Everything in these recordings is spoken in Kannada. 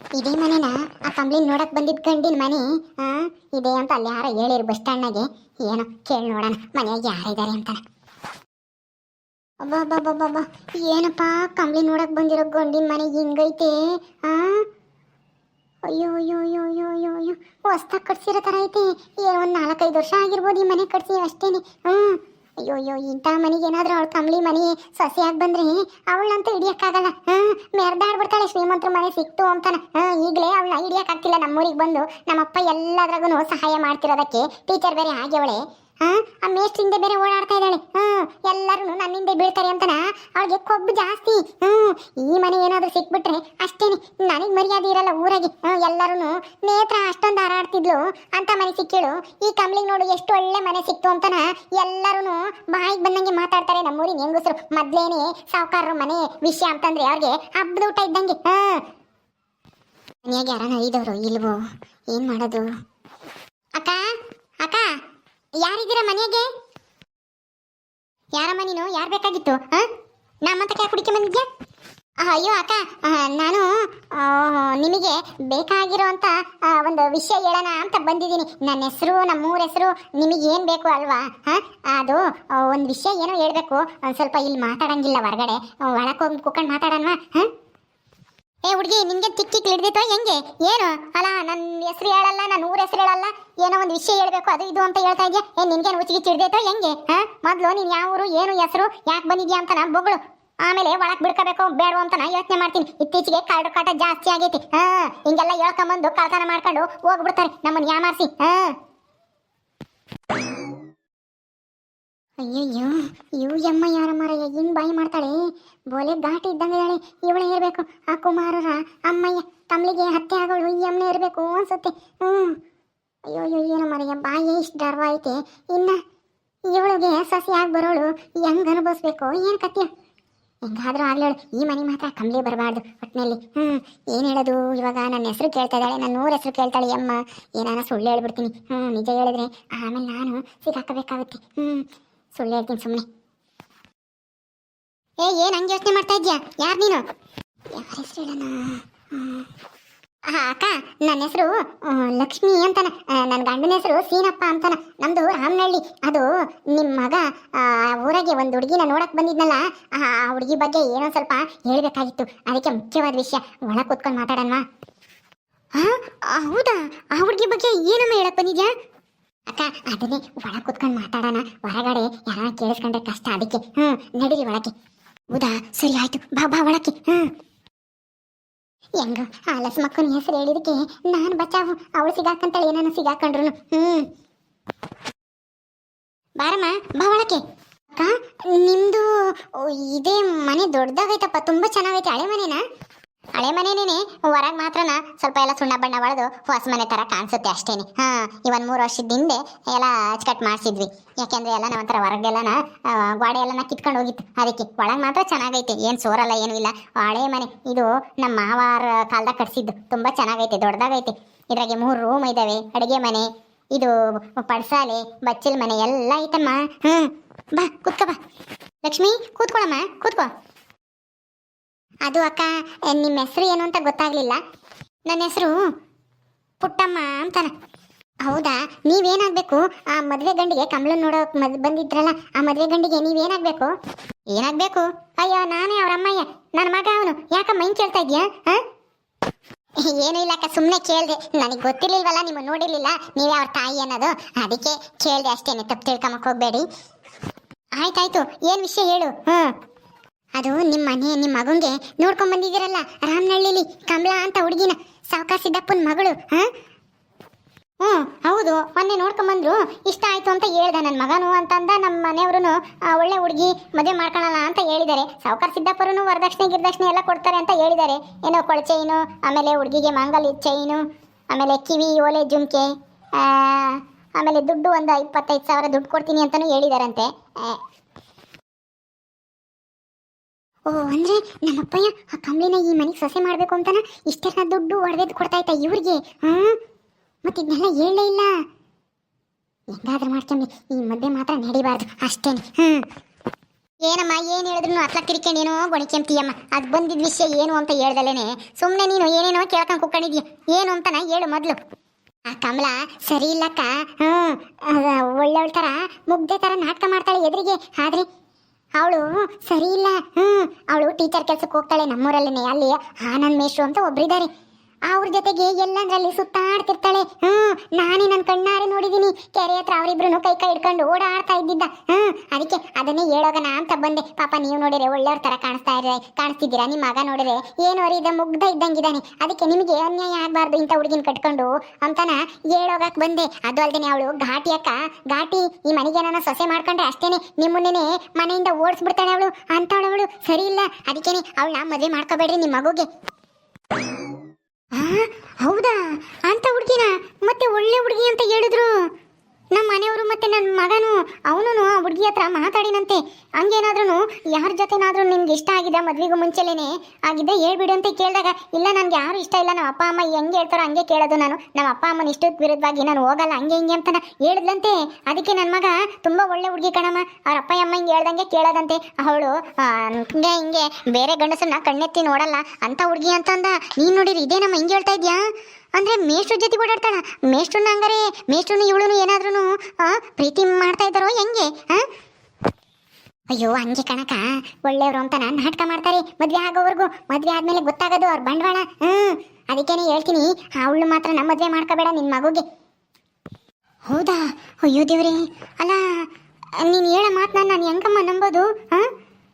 ಇದೇ ಮನೆನ? ಆ ಕಂಬ್ಳಿ ನೋಡಕ್ ಬಂದಿದ್ ಗಂಡಿನ ಮನೆ? ಆ? ಇದೆ ಅಂತ ಅಲ್ಲಿ ಯಾರ ಹೇಳಿರು ಬಸ್ ಸ್ಟ್ಯಾಂಡ್ನಾಗೆ. ಏನೋ ಕೇಳಿ ನೋಡೋಣ, ಮನೆಯಾಗ ಯಾರಿದ್ದಾರೆ ಅಂತ ಅಬ್ಬಬ್ಬಬ್ಬಬ್ಬ ಏನಪ್ಪ ಕಂಬ್ಳಿ ನೋಡಕ್ ಬಂದಿರೋ ಗಂಡಿನ ಮನೆ ಹಿಂಗೈತೆ? ಆ? ಅಯ್ಯೋ ಅಯ್ಯೋ ಅಯ್ಯೋ ಅಯ್ಯೋ ಅಯ್ಯೋ ಅಯ್ಯೋ, ಹೊಸ್ದಾಗ್ ಕಟ್ಸಿರೋ ಥರ ಐತೆ. ಏನೋ ಒಂದು ನಾಲ್ಕೈದು ವರ್ಷ ಆಗಿರ್ಬೋದು ಈ ಮನೆ ಕಟ್ಸಿ ಅಷ್ಟೇನೆ. ಹ್ಞೂ ಅಯ್ಯೋ ಅಯ್ಯೋ ಇಂಥ ಮನೆಗೆ ಏನಾದರೂ ಅವಳು ಕಮ್ಲಿ ಮನೆ ಸೊಸೆಯಾಗಿ ಬಂದ್ರೆ ಅವಳಂತೂ ಹಿಡಿಯೋಕ್ಕಾಗಲ್ಲ. ಹಾಂ, ಮೆರ್ದಾಡ್ಬಿಡ್ತಾಳೆ ಶ್ರೀಮಂತರ ಮನೆ ಸಿಕ್ತು ಅಂತಾನ. ಈಗಲೇ ಅವಳನ್ನ ಹಿಡಿಯೋಕ್ಕಾಗ್ತಿಲ್ಲ ನಮ್ಮೂರಿಗೆ ಬಂದು. ನಮ್ಮಪ್ಪ ಎಲ್ಲದ್ರಾಗೂ ಸಹಾಯ ಮಾಡ್ತಿರೋದಕ್ಕೆ. ಟೀಚರ್ ಬೇರೆ ಹಾಗೆ ಹಾಂ ಆ ಮೇಷ್ಟ್ರಿಂದ ಬೇರೆ ಓಡಾಡ್ತಾ ಇದ್ದಾಳೆ. ಹ್ಞೂ ಎಲ್ಲರೂ ನನ್ನ ಹಿಂದೆ ಬೀಳ್ತಾರೆ ಅಂತನ? ಅವಳಿಗೆ ಕೊಬ್ಬು ಜಾಸ್ತಿ. ಹ್ಮ್? ಈ ಮನೆ ಏನಾದರೂ ಸಿಕ್ಬಿಟ್ರೆ ಅಷ್ಟೇನೆ. ನನಗೆ ಮರ್ಯಾದೆ ಇರಲ್ಲ ಊರಾಗೆ. ಎಲ್ಲರೂ ನೇತ್ರ, ಅಷ್ಟೊಂದು ಹಾರಾಡ್ತಿದ್ಲು. ಅಂತ ಮನೆ ಸಿಕ್ಕಿಳು. ಈ ಕಂಬ್ಳಿಗೆ ನೋಡು ಎಷ್ಟು ಒಳ್ಳೆ ಮನೆ ಸಿಕ್ತು ಅಂತನ? ಎಲ್ಲರೂ ಬಾಯಿಗೆ ಬಂದಂಗೆ ಮಾತಾಡ್ತಾರೆ ನಮ್ಮೂರಿನ ಹೆಂಗಸರು. ಮೊದ್ಲೇನೆ ಸಾವುಕಾರರ ಮನೆ ವಿಷಯ ಅಂತಂದ್ರೆ ಅವ್ರಿಗೆ ಹಬ್ಬದ ಊಟ ಇದ್ದಂಗೆ. ಹಾ ಮನೆಯಾಗ ಯಾರನ್ನ ಐದವರು ಇಲ್ವೋ? ಏನು ಮಾಡೋದು? ಅಕ್ಕ? ಅಕ್ಕ? ಯಾರಿದ್ದೀರಾ ಮನೆಗೆ? ಯಾರಮ್ಮ ನೀನು? ಯಾರು ಬೇಕಾಗಿತ್ತು, ಹಾ? ನಮ್ಮಂತ ಕ್ಯಾ ಕುಡಿಕೆ ಬಂದಿದ್ಯಾ? ಅಯ್ಯೋ ಅಕ್ಕ ನಾನು ನಿಮಗೆ ಬೇಕಾಗಿರೋಂಥ ಒಂದು ವಿಷಯ ಹೇಳೋಣ ಅಂತ ಬಂದಿದ್ದೀನಿ. ನನ್ನ ಹೆಸರು, ನಮ್ಮೂರ ಹೆಸರು, ನಿಮಗೆ ಏನು ಬೇಕು ಅಲ್ವಾ? ಹಾಂ? ಅದು ಒಂದು ವಿಷಯ ಏನೋ ಹೇಳಬೇಕು. ಒಂದು ಸ್ವಲ್ಪ ಇಲ್ಲಿ ಮಾತಾಡಂಗಿಲ್ಲ ಹೊರಗಡೆ. ಒಳಗೆ ಹೋಗಿ ಕುತ್ಕೊಂಡು ಮಾತಾಡೋಣ ಹಾಂ? ಏ ಹುಡುಗಿ, ನಿನ್ಗೆ ತಿಕ್ಕಿಕ್ ಹಿಡಿದಿತ್ತು ಹೆಂಗೆ? ಏನು? ಅಲ್ಲ ನನ್ನ ಹೆಸರು ಹೇಳಲ್ಲ ನನ್ನ ಊರ ಹೆಸರು ಹೇಳಲ್ಲ. ಏನೋ ಒಂದು ವಿಷಯ ಹೇಳ್ಬೇಕು, ಅದು ಇದು ಅಂತ ಹೇಳ್ತಾ ಇದೆಯಾ? ಏ ನಿನ್ಗೇನು ಉಚ್ಚಿಗೆ ಹಿಡ್ದೈತೋ ಹೆಂಗೆ? ಹಾ? ಮೊದಲು ನೀನು ಯಾವ ಊರು, ಏನು ಹೆಸರು, ಯಾಕೆ ಬಂದಿದ್ಯಾ ಅಂತ ನಾನು ಬೊಗಳು. ಆಮೇಲೆ ಒಳಗೆ ಬಿಡ್ಕೋಬೇಕು ಬೇಡ ಅಂತ ನಾ ಯೋಚನೆ ಮಾಡ್ತೀನಿ. ಇತ್ತೀಚೆಗೆ ಕಾಡು ಕಾಟ ಜಾಸ್ತಿ ಆಗೈತಿ. ಹಾ, ಹಿಂಗೆಲ್ಲ ಹೇಳ್ಕೊಂಬಂದು ಕಳ್ತನ ಮಾಡ್ಕೊಂಡು ಹೋಗ್ಬಿಡ್ತಾರೆ ನಮ್ಮನ್ನ ಯಾಮಾರಿಸಿ. ಹಾ? ಅಯ್ಯಯ್ಯೋ ಇವು ಯಮ್ಮ ಯಾರ ಮಾರಯ್ಯ ಹಿಂಗ್ ಬಾಯಿ ಮಾಡ್ತಾಳೆ? ಬೋಲೆ ಘಾಟಿ ಇದ್ದಂಗೆ ಇದ್ದಾಳೆ. ಇವಳೇ ಇರಬೇಕು ಆ ಕುಮಾರರ ಅಮ್ಮಯ್ಯ, ತಮ್ಲಿಗೆ ಹತ್ಯೆ ಆಗೋಳು, ಈ ಅಮ್ಮನೇ ಇರಬೇಕು ಅನ್ಸುತ್ತೆ. ಹ್ಞೂ ಅಯ್ಯೋ ಅಯ್ಯೋ, ಏನೋ ಮಾರಯ್ಯ, ಬಾಯಿ ಇಷ್ಟು ಡರ್ವ ಐತೆ. ಇನ್ನ ಇವಳಿಗೆ ಸಸಿ ಆಗಿ ಬರೋಳು, ಹೆಂಗ್ ಅನುಭವಿಸ್ಬೇಕು? ಏನು ಕತ್ಯ ಹೆಂಗಾದ್ರೂ ಆಗ್ಲೇಳು ಈ ಮನೆ ಮಾತ್ರ ಕಂಬ್ಲಿ ಬರಬಾರ್ದು ಒಟ್ಟಿನಲ್ಲಿ ಹ್ಞೂ ಏನು ಹೇಳೋದು? ಇವಾಗ ನನ್ನ ಹೆಸರು ಕೇಳ್ತಾ ಇದ್ದಾಳೆ, ನನ್ನ ಊರ ಹೆಸರು ಕೇಳ್ತಾಳೆ ಅಮ್ಮ ಏನಾನ ಸುಳ್ಳು ಹೇಳ್ಬಿಡ್ತೀನಿ. ಹ್ಞೂ ನಿಜ ಹೇಳಿದ್ರೆ ಆಮೇಲೆ ನಾನು ಸಿಗಾಕಬೇಕಾಗುತ್ತೆ ಹ್ಞೂ ಸುಳ್ಳು ಹೇಳ್ತೀನಿ ಸುಮ್ಮನೆ ಏ, ಏನು ಹಂಗೆ ಯೋಚನೆ ಮಾಡ್ತಾ ಇದ್ಯಾ ಯಾರು ನೀನು? ಯಾರ ಹೆಸರು ಹಾ ಅಕ್ಕ ನನ್ನ ಹೆಸರು ಲಕ್ಷ್ಮಿ ಅಂತಾನ. ನನ್ನ ಗಂಡನ ಹೆಸರು ಸೀನಪ್ಪ ಅಂತಾನ. ನಮ್ದು ರಾಮನಹಳ್ಳಿ ಅದು ನಿಮ್ಮ ಮಗ ಊರಾಗೆ ಒಂದು ಹುಡುಗಿನ ನೋಡಕ್ಕೆ ಬಂದಿದ್ನಲ್ಲ, ಆ ಹುಡುಗಿ ಬಗ್ಗೆ ಏನೋ ಸ್ವಲ್ಪ ಹೇಳಬೇಕಾಗಿತ್ತು. ಅದಕ್ಕೆ ಮುಖ್ಯವಾದ ವಿಷಯ, ಒಳಗೆ ಕೂತ್ಕೊಂಡು ಮಾತಾಡೋಣ. ಹಾ ಹೌದಾ? ಆ ಹುಡುಗಿ ಬಗ್ಗೆ ಏನಮ್ಮ ಹೇಳಕ್ ಬಂದಿದ್ಯಾ? ಅಕ್ಕ ಅದನ್ನೇ ಒಳಗೆ ಕುತ್ಕೊಂಡು ಮಾತಾಡೋಣ. ಹೊರಗಡೆ ಯಾರ ಕೇಳಿಸ್ಕೊಂಡ್ರೆ ಕಷ್ಟ ಅದಕ್ಕೆ. ಹ್ಞೂ ನಡೀರಿ ಒಳಗೆ ಹೌದಾ ಸರಿ ಆಯ್ತು. ಬಾ ಬಾ ಒಳಕ್ಕೆ. ಹ್ಞೂ ಹೆಂಗ ಆಲಸ್ ಮಕ್ಕನ ಹೆಸರು ಹೇಳಿದಕ್ಕೆ ನಾನು ಬಚಾವು. ಅವಳು ಸಿಗಾಕಂತಾಳೆ ಏನಾನ ಸಿಗಾಕೊಂಡ್ರು ಹ್ಞೂ ಬಾರಮ್ಮ ಬಾ ಒಳಕ್ಕೆ. ಅಕ್ಕ ನಿಮ್ದು ಓ, ಇದೇ ಮನೆ ದೊಡ್ಡದಾಗೈತಪ್ಪ. ತುಂಬಾ ಚೆನ್ನಾಗೈತೆ ಹಳೆ ಮನೆನಾ? ಹಳೆ ಮನೆನೇನೆ ಹೊರಗೆ ಮಾತ್ರನ ಸ್ವಲ್ಪ ಎಲ್ಲ ಸುಣ್ಣ ಬಣ್ಣ ಬಳದು ಹೊಸ ಮನೆ ತರ ಕಾಣಿಸುತ್ತೆ ಅಷ್ಟೇನೆ. ಹಾ, ಇವನ್ ಮೂರು ವರ್ಷದ ಹಿಂದೆ ಎಲ್ಲ ಅಚ್ಕಟ್ ಮಾಡಿಸಿದ್ವಿ. ಯಾಕೆಂದ್ರೆ ಎಲ್ಲ ಒಂಥರ ಹೊರಗೆಲ್ಲನ ಗೋಡೆ ಎಲ್ಲನ ಕಿತ್ಕೊಂಡು ಹೋಗಿತ್ತು. ಅದಕ್ಕೆ ಒಳಗೆ ಮಾತ್ರ ಚೆನ್ನಾಗೈತೆ. ಏನು ಸೋರಲ್ಲ, ಏನು ಇಲ್ಲ. ಹಳೆ ಮನೆ. ಇದು ನಮ್ಮ ಮಾವಾರ ಕಾಲದಾಗ ಕಟ್ಸಿದ್ದು. ತುಂಬಾ ಚೆನ್ನಾಗೈತೆ, ದೊಡ್ಡದಾಗೈತೆ. ಇದ್ರಾಗೆ ಮೂರು ರೂಮ್ ಇದಾವೆ, ಅಡುಗೆ ಮನೆ, ಇದು ಪಡ್ಸಾಲೆ, ಬಚ್ಚಲ್ ಮನೆ, ಎಲ್ಲ ಐತಮ್ಮ. ಹ್ಮ್, ಬಾ, ಕೂತ್ಕೋ ಬಾ. ಲಕ್ಷ್ಮಿ, ಕೂತ್ಕೊಳಮ್ಮ, ಕೂತ್ಕೋ. ಅದು ಅಕ್ಕ ನಿಮ್ಮ ಹೆಸರು ಏನು ಅಂತ ಗೊತ್ತಾಗ್ಲಿಲ್ಲ. ನನ್ನ ಹೆಸರು ಪುಟ್ಟಮ್ಮ ಅಂತಾನ ಹೌದಾ? ನೀವೇನಾಗಬೇಕು? ಆ ಮದುವೆ ಗಂಡಿಗೆ ಕಮಲ ನೋಡೋಕೆ ಮದ್, ಬಂದಿದ್ರಲ್ಲ, ಆ ಮದುವೆ ಗಂಡಿಗೆ ನೀವೇನಾಗಬೇಕು? ಏನಾಗ್ಬೇಕು? ಅಯ್ಯೋ, ನಾನೇ ಅವ್ರ ಅಮ್ಮಯ್ಯ ನನ್ನ ಮಗ ಅವನು. ಯಾಕಮ್ಮ ಮೈನ್ ಕೇಳ್ತಾ ಇದೆಯಾ? ಹಾಂ? ಏನೂ ಇಲ್ಲ ಅಕ್ಕ ಸುಮ್ಮನೆ ಕೇಳಿದೆ. ನನಗೆ ಗೊತ್ತಿರ್ಲಿಲ್ವಲ್ಲ, ನಿಮ್ಮ ನೋಡಿರ್ಲಿಲ್ಲ. ನೀವೇ ಅವ್ರ ತಾಯಿ ಅನ್ನೋದು. ಅದಕ್ಕೆ ಕೇಳಿದೆ ಅಷ್ಟೇನೆ. ತಪ್ಪು ತಿಳ್ಕೊಂಬಕ್ ಹೋಗ್ಬೇಡಿ. ಆಯ್ತಾಯ್ತು. ಏನು ವಿಷಯ ಹೇಳು? ಹ್ಮ್ ಅದು ನಿಮ್ಮ ಮನೆ ನಿಮ್ಮ ಮಗುಂಗೆ ನೋಡ್ಕೊಂಡ್ ಬಂದಿದ್ದೀರಲ್ಲ ರಾಮನಹಳ್ಳಿಲಿ ಕಮಲಾ ಅಂತ ಹುಡುಗಿನ ಸಾವುಕಾರ ಸಿದ್ದಪ್ಪನ ಮಗಳು, ಹಾ? ಹ್ಞೂ, ಹೌದು, ಮೊನ್ನೆ ನೋಡ್ಕೊಂಬಂದ್ರು ಇಷ್ಟ ಆಯ್ತು ಅಂತ ಹೇಳ್ದೆ ನನ್ನ ಮಗನು ಅಂತಂದ ನಮ್ಮ ಮನೆಯವ್ರು ಒಳ್ಳೆ ಹುಡುಗಿ ಮದುವೆ ಮಾಡ್ಕೊಳ್ಳಲ್ಲ ಅಂತ ಹೇಳಿದ್ದಾರೆ. ಸಾವುಕಾರ ಸಿದ್ದಪ್ಪರೂ ವರದಕ್ಷಿಣೆ ಗಿರದಕ್ಷಿಣೆ ಎಲ್ಲ ಕೊಡ್ತಾರೆ ಅಂತ ಹೇಳಿದ್ದಾರೆ. ಏನೋ ಕೊಳಚೈನು ಆಮೇಲೆ ಹುಡುಗಿಗೆ ಮಾಂಗಲ್ಯ ಚೈನು, ಆಮೇಲೆ ಕಿವಿ, ಓಲೆ, ಜುಮ್ಕೆ ಆಮೇಲೆ ದುಡ್ಡು ಒಂದು ಇಪ್ಪತ್ತೈದು ಸಾವಿರ ದುಡ್ಡು ಕೊಡ್ತೀನಿ ಅಂತಲೂ ಹೇಳಿದಾರಂತೆ. ಓ, ಅಂದ್ರೆ ನಮ್ಮಪ್ಪಯ್ಯ ಆ ಕಂಬಳಿನ ಈ ಮನೆಗೆ ಸೊಸೆ ಮಾಡ್ಬೇಕು ಅಂತಾನ ಇಷ್ಟೆಲ್ಲ ದುಡ್ಡು ಒಡೆದ್ ಕೊಡ್ತಾ ಇತ್ತ ಇವ್ರಿಗೆ? ಹ್ಮ್? ಮತ್ತೆ ಇದನ್ನೆಲ್ಲ ಹೇಳಲೇ ಇಲ್ಲ. ಹೆಂಗಾದ್ರೂ ಮಾಡ್ಕೊಂಡಿ ಈ ಮದ್ದೆ ಮಾತ್ರ ನಡಿಬಾರ್ದು. ಅಷ್ಟೇನೆ. ಹ್ಮ್. ಏನಮ್ಮ, ಏನು ಹೇಳಿದ್ರು ಅತ್ಲ ಕಿರಿಕೊಂಡೇನೋ ಗೊಣಿಕೆಂತೀಯಮ್ಮ ಅದು ಬಂದಿದ್ದ ವಿಷಯ ಏನು ಅಂತ ಹೇಳ್ದಲೇನೆ ಸುಮ್ಮನೆ ನೀನು ಏನೇನೋ ಕೇಳ್ಕೊಂಡು ಕುಕ್ಕೊಂಡಿದ್ಯ ಏನು ಅಂತನ ಹೇಳು ಮೊದಲು. ಆ ಕಮಲ ಸರಿ ಇಲ್ಲಕ್ಕ. ಹ್ಞೂ ಒಳ್ಳೆ ತರ ಮುಗ್ದೆ ಥರ ನಾಟಕ ಮಾಡ್ತಾಳೆ ಎದುರಿಗೆ. ಆದ್ರೆ ಅವಳು, ಸರಿ ಇಲ್ಲ ಹ್ಞೂ ಅವಳು ಟೀಚರ್ ಕೆಲಸಕ್ಕೆ ಹೋಗ್ತಾಳೆ ನಮ್ಮೂರಲ್ಲೇ ಅಲ್ಲಿ ಆನಂದ್ ಮೇಶ್ರು ಅಂತ ಒಬ್ರಿದ್ದಾರೆ ಅವ್ರ ಜೊತೆಗೆ ಎಲ್ಲಂದ್ರಲ್ಲಿ ಸುತ್ತಾಡ್ತಿರ್ತಾಳೆ ನಾನೇ ನನ್ನ ನೋಡಿದೀನಿ. ಕೆರೆ ಹತ್ರ ಅವರಿಬ್ರು ಕೈ ಕೈ ಹಿಡ್ಕೊಂಡು ಓಡಾಡ್ತಾ ಇದ್ದಿದ್ದ. ಹ್ಮ್, ಅದಕ್ಕೆ ಅದನ್ನೇ ಹೇಳೋಗಣ ಅಂತ ಬಂದೆ. ಪಾಪ ನೀವು ನೋಡಿದ್ರೆ ಒಳ್ಳೆಯವ್ರ ತರ ಕಾಣಿಸ್ತಾ ಇದ್ರೆ, ಕಾಣಿಸ್ತಿದ್ದೀರಾ? ನಿಮ್ಮ ಮಗ ನೋಡಿದ್ರೆ ಏನು ಅರಿದ ಮುಗ್ಧ ಇದ್ದಂಗಿದ್ದಾನೆ. ಅದಕ್ಕೆ ನಿಮಗೆ ಅನ್ಯಾಯ ಆಗಬಾರ್ದು ಇಂಥ ಹುಡುಗಿನ ಕಟ್ಕೊಂಡು ಅಂತಾನ ಹೇಳೋಗಕ್ ಬಂದೆ. ಅದು ಅಲ್ದೇನೆ ಅವಳು ಘಾಟಿ ಅಕ್ಕ. ಘಾಟಿ, ಈ ಮನೆಗೆ ನಾನು ಸೊಸೆ ಮಾಡ್ಕೊಂಡ್ರೆ ಅಷ್ಟೇನೆ. ನಿಮ್ಮನ್ನೇ ಮನೆಯಿಂದ ಓಡಿಸ್ಬಿಡ್ತಾಳೆ ಅವಳು. ಅಂತವಳವಳು ಸರಿ ಇಲ್ಲ. ಅದಕ್ಕೇನೆ ನಾ ಮದುವೆ ಮಾಡ್ಕೋಬೇಡ್ರಿ ನಿಮ್ಮ ಮಗುಗೆ. ಹೌದಾ? ಅಂತ ಹುಡುಗಿನ ಮತ್ತೆ ಒಳ್ಳೆ ಹುಡುಗಿ ಅಂತ ಹೇಳಿದ್ರು. ನಮ್ಮ ಮನೆಯವರು ಮತ್ತೆ ನನ್ನ ಮಗನು ಅವನು ಆ ಹುಡುಗಿ ಹತ್ರ ಮಾತಾಡಿನಂತೆ. ಹಂಗೇನಾದ್ರೂ ಯಾರ ಜೊತೆನಾದ್ರೂ ನಿಮ್ಗೆ ಇಷ್ಟ ಆಗಿದೆ ಮದ್ವೆಗೂ ಮುಂಚೆಲೇನೆ? ಆಗಿದ್ದೆ ಹೇಳ್ಬಿಡು ಅಂತ ಕೇಳಿದಾಗ, ಇಲ್ಲ ನನಗೆ ಯಾರು ಇಷ್ಟ ಇಲ್ಲ ನಮ್ಮ ಅಪ್ಪ, ಅಮ್ಮ ಹೆಂಗೆ ಹೇಳ್ತಾರೋ ಹಂಗೆ ಕೇಳೋದು ನಾನು. ನಮ್ಮ ಅಪ್ಪ, ಅಮ್ಮನ ಇಷ್ಟಕ್ಕೆ ವಿರುದ್ಧವಾಗಿ ನಾನು ಹೋಗಲ್ಲ, ಹಂಗೆ ಹಿಂಗೆ ಅಂತ ಹೇಳಿದ್ಲಂತೆ. ಅದಕ್ಕೆ ನನ್ನ ಮಗ ತುಂಬ ಒಳ್ಳೆ ಹುಡುಗಿ ಕಣಮ್ಮ. ಅವ್ರ ಅಪ್ಪ, ಅಮ್ಮ ಹಿಂಗೆ ಹೇಳ್ದಂಗೆ ಕೇಳೋದಂತೆ. ಅವಳು ಹಿಂಗೆ ಹಿಂಗೆ ಬೇರೆ ಗಂಡಸನ್ನ ಕಣ್ಣೆತ್ತಿ ನೋಡಲ್ಲ ಅಂತ ಹುಡುಗಿ ಅಂತಂದ ನೀನು ನೋಡಿರಿ ಇದೇ ನಮ್ಮ ಹಿಂಗೆ ಹೇಳ್ತಾ ಇದ್ಯಾ? ಅಂದ್ರೆ ಮೇಷ್ಟ್ರ ಜೊತೆ ಓಡಾಡ್ತಾಳ. ಮೇಷ್ಟ್ರನ್ನ ಹಂಗಾರೆ ಮೇಷ್ಟ್ರನ್ನ ಇವಳು ಏನಾದ್ರೂ ಪ್ರೀತಿ ಮಾಡ್ತಾ ಇದ್ದಾರೋ ಹೆಂಗೆ ಹಾಂ ಅಯ್ಯೋ, ಹಂಗೆ ಕಣಕ ಒಳ್ಳೆಯವರು ಅಂತ ನಾಟಕ ಮಾಡ್ತಾರೆ ಮದುವೆ ಆಗೋವರೆಗೂ. ಮದುವೆ ಆದಮೇಲೆ ಗೊತ್ತಾಗೋದು ಅವ್ರ ಬಂಡವಾಳ. ಹ್ಞೂ ಅದಕ್ಕೇನೆ ಹೇಳ್ತೀನಿ, ಅವಳು ಮಾತ್ರ ನಮ್ಮ ಮದುವೆ ಮಾಡ್ಕೋಬೇಡ ನಿನ್ನ ಮಗುಗೆ. ಹೌದಾ? ಅಯ್ಯೋ ದೇವ್ರಿ. ಅಲ್ಲ, ನೀನು ಹೇಳೋ ಮಾತು ನಾನು ಹೆಂಗಮ್ಮ ನಂಬೋದು ಹಾ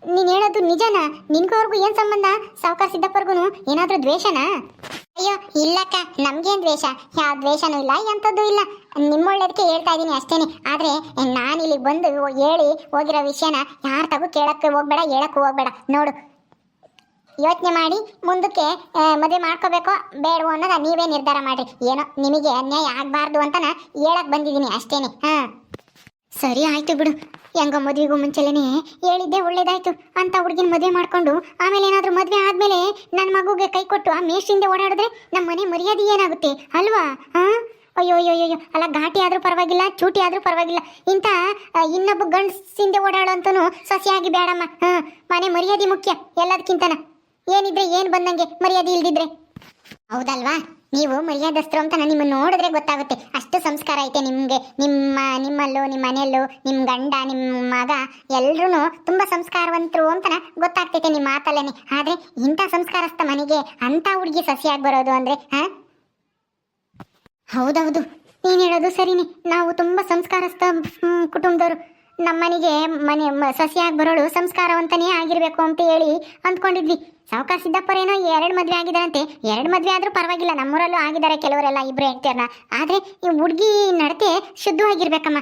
ನೀನು ಹೇಳೋದು ನಿಜನಾ? ನಿನ್ಗೂ ಅವ್ರಿಗೂ ಏನು ಸಂಬಂಧ? ಸಾವುಕಾರ ಸಿದ್ದಪ್ಪರ್ಗು ಏನಾದರೂ ದ್ವೇಷನಾ? ಅಯ್ಯೋ, ಇಲ್ಲಕ್ಕ, ನಮ್ಗೇನ್ ದ್ವೇಷ? ಯಾವ ದ್ವೇಷನೂ ಇಲ್ಲ, ಎಂಥದ್ದು ಇಲ್ಲ. ನಿಮ್ಮೊಳ್ಳೇದಕ್ಕೆ ಹೇಳ್ತಾ ಇದ್ದೀನಿ ಅಷ್ಟೇನೆ. ಆದ್ರೆ, ನಾನು ಇಲ್ಲಿ ಬಂದು ಹೇಳಿ ಹೋಗಿರೋ ವಿಷಯನ ಯಾರ ತಗೋ ಕೇಳಕ್ಕೆ ಹೋಗ್ಬೇಡ, ಹೇಳಕ್ಕೆ ಹೋಗ್ಬೇಡ. ನೋಡು. ಯೋಚನೆ ಮಾಡಿ, ಮುಂದಕ್ಕೆ ಮದುವೆ ಮಾಡ್ಕೋಬೇಕೋ ಬೇಡವೋ ಅನ್ನೋದ ನೀವೇ ನಿರ್ಧಾರ ಮಾಡ್ರಿ. ಏನೋ, ನಿಮಗೆ ಅನ್ಯಾಯ ಆಗಬಾರ್ದು ಅಂತ ಹೇಳಕ್ ಬಂದಿದ್ದೀನಿ ಅಷ್ಟೇನೆ. ಹಾ. ಸರಿ, ಆಯ್ತು ಬಿಡು. ಹೆಂಗೋ ಮದುವೆಗೂ ಮುಂಚೆಲೇನೆ ಹೇಳಿದ್ದೆ ಒಳ್ಳೇದಾಯ್ತು. ಅಂತ ಹುಡುಗಿನ ಮದುವೆ ಮಾಡ್ಕೊಂಡು ಆಮೇಲೆ ಏನಾದರೂ ಮದುವೆ ಆದ್ಮೇಲೆ ನನ್ನ ಮಗುಗೆ ಕೈ ಕೊಟ್ಟು ಆ ಮೇಷಿಂದ ಓಡಾಡಿದ್ರೆ ನಮ್ಮ ಮನೆ ಮರ್ಯಾದೆ ಏನಾಗುತ್ತೆ? ಅಲ್ವಾ? ಹಾಂ ಅಯ್ಯೋ ಅಯ್ಯೋ ಅಯ್ಯೋ ಅಲ್ಲ, ಘಾಟಿ ಆದ್ರೂ ಪರವಾಗಿಲ್ಲ, ಚೂಟಿ ಆದ್ರೂ ಪರವಾಗಿಲ್ಲ. ಇಂಥ ಇನ್ನೊಬ್ಬ ಗಂಡಸಿಂದ ಓಡಾಡೋಂತನು ಸಸಿಯಾಗಿ ಬೇಡಮ್ಮ ಹಾಂ ಮನೆ ಮರ್ಯಾದೆ ಮುಖ್ಯ ಎಲ್ಲದಕ್ಕಿಂತನ ಏನಿದ್ರೆ ಏನು ಬಂದಂಗೆ ಮರ್ಯಾದೆ ಇಲ್ದಿದ್ರೆ. ಹೌದಲ್ವಾ? ನೀವು ಮರ್ಯಾದಸ್ಥರು ಅಂತ ನಾನು ನಿಮ್ಮನ್ನು ನೋಡಿದ್ರೆ ಗೊತ್ತಾಗುತ್ತೆ. ಅಷ್ಟು ಸಂಸ್ಕಾರ ಐತೆ ನಿಮಗೆ. ನಿಮ್ಮ, ನಿಮ್ಮಲ್ಲೂ ನಿಮ್ಮ ಮನೆಯಲ್ಲೂ ನಿಮ್ಮ ಗಂಡ, ನಿಮ್ಮ ಮಗ ಎಲ್ಲರೂ ತುಂಬ ಸಂಸ್ಕಾರವಂತರು ಅಂತ ಗೊತ್ತಾಗ್ತೈತೆ ನಿಮ್ಮ ಮಾತಲ್ಲೇ ಆದರೆ ಇಂಥ ಸಂಸ್ಕಾರಸ್ಥ ಮನೆಗೆ ಅಂಥ ಹುಡುಗಿ ಸಸಿಯಾಗಿ ಬರೋದು ಅಂದರೆ, ಹಾಂ? ಹೌದೌದು. ನೀನು ಹೇಳೋದು ಸರಿನೇ. ನಾವು ತುಂಬ ಸಂಸ್ಕಾರಸ್ಥ ಕುಟುಂಬದವರು. ನಮ್ಮನೆಗೆ ಮನೆ ಸಸಿಯಾಗಿ ಬರೋಳು ಸಂಸ್ಕಾರವಂತನೇ ಆಗಿರಬೇಕು ಅಂತ ಹೇಳಿ ಅಂದ್ಕೊಂಡಿದ್ವಿ. ಸಾವುಕಾರ ಸಿದ್ದಪ್ಪರೇನೋ ಎರಡು ಮದುವೆ ಆಗಿದಾರಂತೆ ಎರಡು ಮದುವೆ ಆದರೂ ಪರವಾಗಿಲ್ಲ, ನಮ್ಮೂರಲ್ಲೂ ಆಗಿದ್ದಾರೆ ಕೆಲವರೆಲ್ಲ ಇಬ್ಬರು ಹೆಂಡ್ತಿಯರ್ನ. ಆದರೆ ಈ ಹುಡುಗಿ ನಡತೆ ಶುದ್ಧವಾಗಿರ್ಬೇಕಮ್ಮ.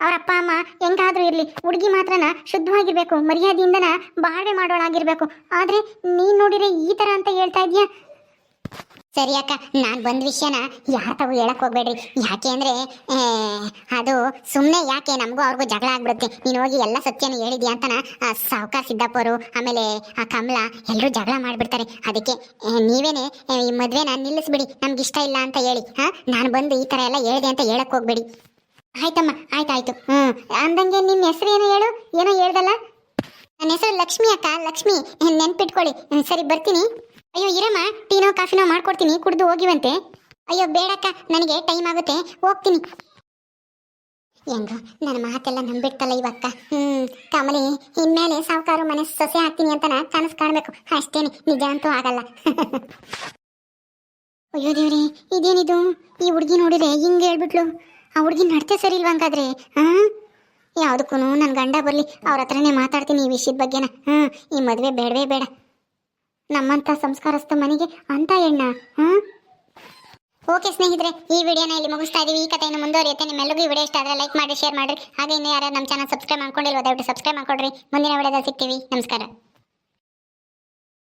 ಅವ್ರ ಅಪ್ಪ, ಅಮ್ಮ ಹೆಂಗಾದ್ರೂ ಇರಲಿ, ಹುಡುಗಿ ಮಾತ್ರನ ಶುದ್ಧವಾಗಿರ್ಬೇಕು, ಮರ್ಯಾದೆಯಿಂದನ ಬಾಳ್ವೆ ಮಾಡೋಳಾಗಿರ್ಬೇಕು. ಆದರೆ ನೀನು ನೋಡಿದ್ರೆ ಈ ಥರ ಅಂತ ಹೇಳ್ತಾ ಇದೀಯಾ? ಸರಿ ಅಕ್ಕ, ನಾನು ಬಂದ ವಿಷಯನ ಯಾರ ತಾವು ಹೇಳಕ್ ಹೋಗ್ಬೇಡ್ರಿ. ಯಾಕೆ ಅಂದ್ರೆ ಅದು ಸುಮ್ಮನೆ ಯಾಕೆ ನಮಗೂ ಅವ್ರಿಗೂ ಜಗಳ ಆಗ್ಬಿಡುತ್ತೆ. ನೀನು ಹೋಗಿ ಎಲ್ಲ ಸತ್ಯನ ಹೇಳಿದ್ಯಾ ಅಂತನ ಸಾವುಕಾರ ಸಿದ್ದಪ್ಪರು ಆಮೇಲೆ ಆ ಕಮಲ ಎಲ್ಲರೂ ಜಗಳ ಮಾಡಿಬಿಡ್ತಾರೆ. ಅದಕ್ಕೆ ನೀವೇನೆ ಈ ಮದ್ವೆನ ನಿಲ್ಲಿಸ್ಬಿಡಿ, ನಮ್ಗೆ ಇಷ್ಟ ಇಲ್ಲ ಅಂತ ಹೇಳಿ, ಹಾಂ? ನಾನು ಬಂದು ಈ ಥರ ಎಲ್ಲ ಹೇಳಿದೆ ಅಂತ ಹೇಳಕ್ ಹೋಗ್ಬೇಡಿ. ಆಯ್ತಮ್ಮ, ಆಯ್ತಾಯ್ತು. ಹ್ಞೂ ಅಂದಂಗೆ ನಿನ್ನ ಹೆಸರು ಏನೋ ಹೇಳು? ಏನೋ ಹೇಳ್ದಲ್ಲ? ನನ್ನ ಹೆಸರು ಲಕ್ಷ್ಮಿ ಅಕ್ಕ, ಲಕ್ಷ್ಮಿ ನೆನ್ಪಿಟ್ಕೊಳ್ಳಿ. ಸರಿ, ಬರ್ತೀನಿ. ಅಯ್ಯೋ, ಇರಮ್ಮ, ಟೀನೋ, ಕಾಫಿನೋ ಮಾಡ್ಕೊಡ್ತೀನಿ, ಕುಡಿದು ಹೋಗಿವಂತೆ. ಅಯ್ಯೋ, ಬೇಡಕ್ಕ, ನನಗೆ ಟೈಮ್ ಆಗುತ್ತೆ, ಹೋಗ್ತೀನಿ. ಹೆಂಗ, ನನ್ನ ಮಾತೆಲ್ಲ ನಂಬಿಡ್ತಲ್ಲ ಇವಕ್ಕ ಹ್ಮ್, ಕಮಲಿ, ಇನ್ಮೇಲೆ ಸಾವುಕಾರ ಮನೆ ಸೊಸೆ ಹಾಕ್ತೀನಿ ಅಂತ ಕನಸು ಕಾಣಬೇಕು. ಅಷ್ಟೇನೆ, ನಿಜ ಅಂತೂ ಆಗಲ್ಲ. ಅಯ್ಯೋ, ದೇವ್ರಿ, ಇದೇನಿದು? ಈ ಹುಡುಗಿ ನೋಡಿದ್ರೆ ಹಿಂಗೆ ಹೇಳ್ಬಿಟ್ಲು. ಆ ಹುಡುಗಿ ನಡ್ತೆ ಸರಿ ಇಲ್ವಂಗಾದ್ರೆ ಹಂಗಾದ್ರೆ? ಹಾ ಯಾವುದಕ್ಕೂ ಗಂಡ ಬರಲಿ, ಅವ್ರ ಹತ್ರನೇ ಮಾತಾಡ್ತೀನಿ ಈ ವಿಷಯದ ಬಗ್ಗೆನ. ಹ್ಮ್, ಈ ಮದುವೆ ಬೇಡವೇ ಬೇಡ. ನಮ್ಮಂಥ ಸಂಸ್ಕಾರಸ್ಥ ಮನೆಗೆ ಅಂತ ಹೆಣ್ಣ ಹ್ಮ್ ಓಕೆ ಸ್ನೇಹಿತರೆ, ಈ ವಿಡಿಯೋನ ಇಲ್ಲಿ ಮುಗಿಸ್ತಾ ಇದೀವಿ. ಈ ಕಥೆಯನ್ನು ಮುಂದುವರಿಯುತ್ತೆ. ನಿಮ್ಮೆಲ್ಲರಿಗೂ ಈ ವಿಡಿಯೋ ಇಷ್ಟ ಆದರೆ ಲೈಕ್ ಮಾಡಿ ಶೇರ್ ಮಾಡಿರಿ. ಹಾಗೆ ಇನ್ನು ಯಾರು ನಮ್ಮ ಚಾನಲ್ ಸಬ್ಸ್ಕ್ರೈಬ್ ಮಾಡ್ಕೊಂಡಿಲ್ವ, ದಯವಿಟ್ಟು ಸಬ್ಸ್ಕ್ರೈಬ್ ಮಾಡ್ಕೊಡ್ರಿ. ಮುಂದಿನ ವಿಡಿಯೋದಲ್ಲಿ ಸಿಗ್ತೀವಿ. ನಮಸ್ಕಾರ.